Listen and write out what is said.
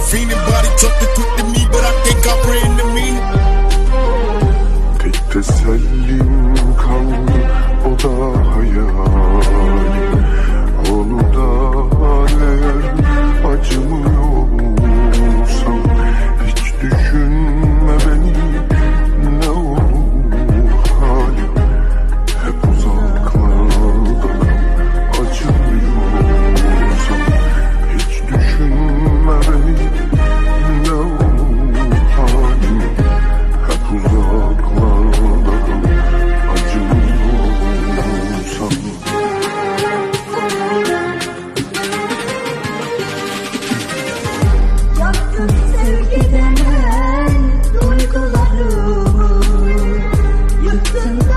I'm feeling body talk to quick to me, but I think I ran the meaning. Take this, tell. Listen.